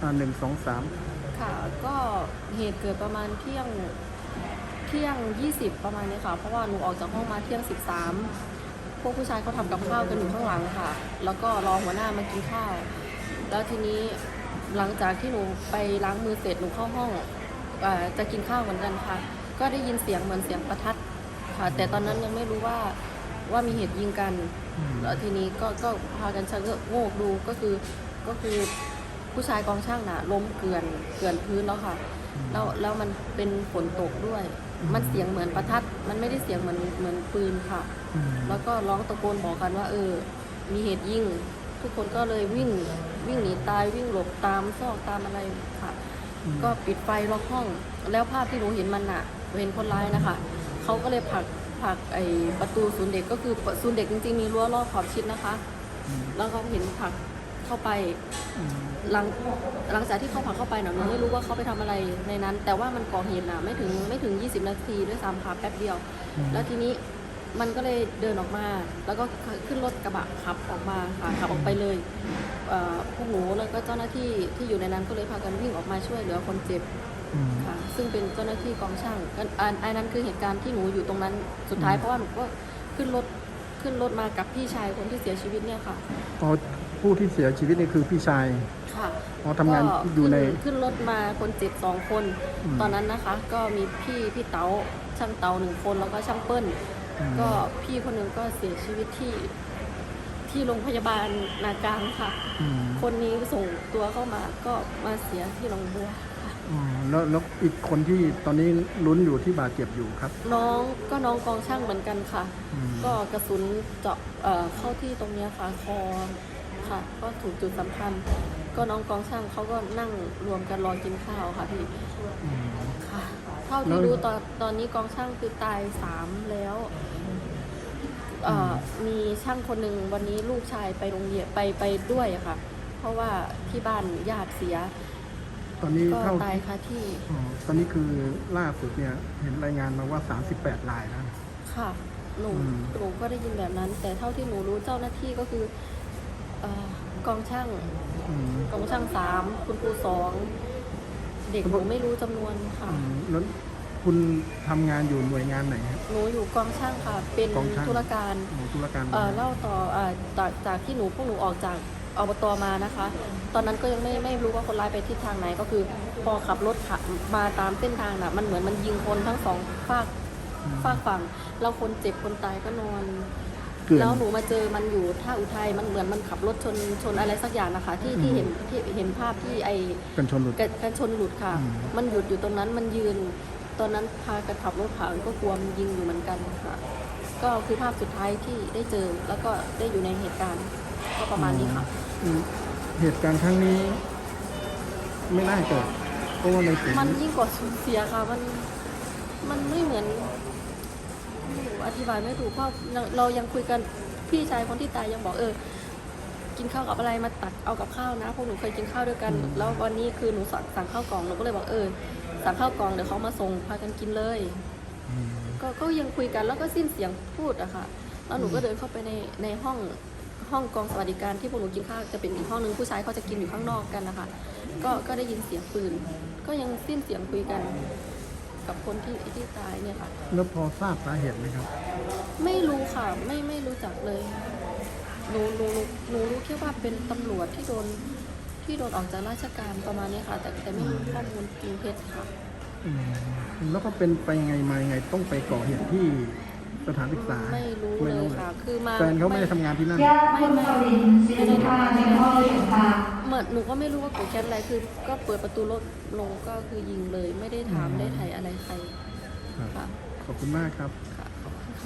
อ่าหนึ่งสองสามค่ะก็เหตุเกิดประมาณเที่ยงเที่ยง 20 ประมาณนี้ค่ะ เพราะว่าหนูออกจากห้องมาเที่ยง 13 พวกผู้ชายเขาทำกับข้าวกันอยู่ข้างหลังค่ะ แล้วก็รอหัวหน้ามากินข้าว แล้วทีนี้หลังจากที่หนูไปล้างมือเสร็จหนูเข้าห้องเออจะกินข้าวเหมือนกันค่ะ ก็ได้ยินเสียงเหมือนเสียงประทัดค่ะ แต่ตอนนั้นยังไม่รู้ว่าว่ามีเหตุยิงกันอืมแล้วทีนี้ก็ก็พากันชะโงกดูก็คือก็คือ ผู้ชายกองช่างน่ะล้มเกลื่อนเกลื่อนพื้นแล้วค่ะ แล้วแล้วมันเป็นฝนตกด้วย มันเสียงเหมือนประทัด มันไม่ได้เสียงเหมือนเหมือนปืนค่ะอืมแล้วก็ร้องตะโกนบอกกันว่า เออ มีเหตุยิงทุกคนก็เลยวิ่งวิ่งหนีตายวิ่งหลบตามซอกตามอะไรค่ะ ก็ปิดไฟล็อกห้อง แล้วภาพที่หนูเห็นมันอะเห็นคนร้ายนะคะเขาก็เลยผลักผลักไอประตูศูนย์เด็กก็คือศูนย์เด็กจริงๆมีรั้วรอบขอบชิดนะคะอืมแล้วก็เห็นผลัก เข้าไปอืมหลังหลังจากที่เขาผลักเข้าไปเนาะหนูไม่รู้ว่าเขาไปทำอะไรในนั้น แต่ว่ามันก่อเหตุนะไม่ถึงไม่ถึง 20 นาทีด้วยซ้ำค่ะแป๊บเดียว แล้วทีนี้มันก็เลยเดินออกมา แล้วก็ขึ้นรถกระบะขับออกมาค่ะขับออกไปเลยเอ่อพวกหนูแล้วก็เจ้าหน้าที่ที่อยู่ในนั้นก็เลยพากันวิ่งออกมาช่วยเหลือคนเจ็บอืมค่ะซึ่งเป็นเจ้าหน้าที่กองช่างอันอันอันนั้นคือเหตุการณ์ที่หนูอยู่ตรงนั้นสุดท้ายอืมเพราะว่าหนูก็ขึ้นรถขึ้นรถมากับพี่ชายคนที่เสียชีวิตเนี่ยค่ะอ๋อ ผู้ที่เสียชีวิตนี่คือพี่ชาย ค่ะอ๋อทำงานก็อยู่ใน ขึ้ขึ้นรถมาคนเจ็บสองคน อืม ตอนนั้นนะคะ ก็มีพี่พี่เต๋าช่างเต๋าหนึ่งคนแล้วก็ช่างเปิ้ล อืมก็พี่คนหนึ่งก็เสียชีวิตที่ ที่โรงพยาบาลนากลางค่ะ อืมคนนี้ส่งตัวเข้ามาก็มาเสียที่หนองบัวค่ะอ๋อแล้วแล้วอีกคนที่ตอนนี้ลุ้นอยู่ที่บาดเจ็บอยู่ครับ น้องก็น้องกองช่างเหมือนกันค่ะ อืม ก็กระสุนเจาะเอ่อเข้าที่ตรงเนี้ยค่ะคอ ค่ะ ก็ถูกจุดสำคัญ ก็น้องกองช่างเขาก็นั่งรวมกันรอกินข้าวค่ะพี่อืมค่ะ เท่าแล้ที่วรู้ตอนตอนนี้กองช่างคือตายสามแล้วเอ่ออมีช่างคนหนึ่งวันนี้ลูกชายไปโรงเรียนไปไปด้วยอะค่ะ เพราะว่าที่บ้านญาติเสีย ตอนนี้ก็เท่าตายคาที่อ๋อตอนนี้คือล่าสุดเนี่ยเห็นรายงานมาว่า 38รายแล้วค่ะ หนูอืม หนูก็ได้ยินแบบนั้น แต่เท่าที่หนูรู้เจ้าหน้าที่ก็คือ เอ่อกองช่างอืมกองช่างสามคุณครูสองเด็กหนูไม่รู้จำนวนค่ะอืมแล้วคุณทำงานอยู่หน่วยงานไหนครับ หนูอยู่กองช่างค่ะ เป็นกองช่าง ธุรการ หน่วยธุรการเอ่อเล่าต่อเอ่อจากจากที่หนูพวกหนูออกจากอบตมานะคะ ตอนนั้นก็ยังไม่ไม่รู้ว่าคนร้ายไปทิศทางไหนก็คือพอขับรถขับมาตามเส้นทางน่ะมันเหมือนมันยิงคนทั้งสองฝากอืมฝากฝั่งแล้วคนเจ็บคนตายก็นอนเกลื่อนแล้วหนูมาเจอมันอยู่ท่าอุทัยมันเหมือนมันขับรถชนชนอะไรสักอย่างนะคะ ที่ที่อืมเห็นที่เห็นภาพที่ไอกันชนหลุดกระกันชนหลุดค่ะ อืม มันหยุดอยู่ตรงนั้นมันยืน ตอนนั้นพากันขับรถผ่านก็กลัวมันยิงอยู่เหมือนกันค่ะ ก็คือภาพสุดท้ายที่ได้เจอแล้วก็ได้อยู่ในเหตุการณ์ก็ประมาณนี้ค่ะ อืมเหตุการณ์ครั้งนี้ ไม่น่าเกิดเพราะว่าในสิ่งมันยิ่งกว่าสูญเสียค่ะ มัน มันไม่เหมือนไม่รู้ อธิบายไม่ถูกเพราะเราเรายังคุยกันพี่ชายคนที่ตายยังบอกเออ กินข้าวกับอะไรมาตักเอากับข้าวนะพวกหนูเคยกินข้าวด้วยกัน แล้ววันนี้คือหนูสั่งสั่งข้าวกล่องหนูก็เลยบอกเออสั่งข้าวกล่องเดี๋ยวเขามาส่งพากันกินเลยอืมก็ก็ยังคุยกันแล้วก็สิ้นเสียงพูดอะค่ะแล้วหนูก็เดินเข้าไปในในห้องห้องกองสวัสดิการที่พวกหนูกินข้าวจะเป็นอีกห้องหนึ่งผู้ชายเขาจะกินอยู่ข้างนอกกันนะคะก็ก็ได้ยินเสียงปืน ก็ยังสิ้นเสียงคุยกัน กับคนที่ที่ตายเนี่ยค่ะ แล้วพอทราบสาเหตุไหมครับ ไม่รู้ค่ะ ไม่ไม่รู้จักเลยหนูหนูหนูรู้แค่ว่าเป็นตำรวจที่โดนที่โดนออกจากราชการประมาณนี้ค่ะ แต่แต่ไม่รู้ข้อมูลจริงเท็จค่ะ อืมแล้วก็เป็นไปยังไงมายังไงต้องไปก่อเหตุที่สถานศึกษาไม่รู้เลยค่ะ คือมาแฟนเขาไม่ได้ทำงานที่นั่น ญาติคุณปรินสิริภาในห้องสุขา เหมือนหนูก็ไม่รู้ว่าโกรธแค้นอะไรคือ ก็เปิดประตูรถลงก็คือยิงเลย ไม่ได้ถามอืมได้ไถ่ายอะไรใครครับ ค่ะ ขอบคุณมากครับค่ะ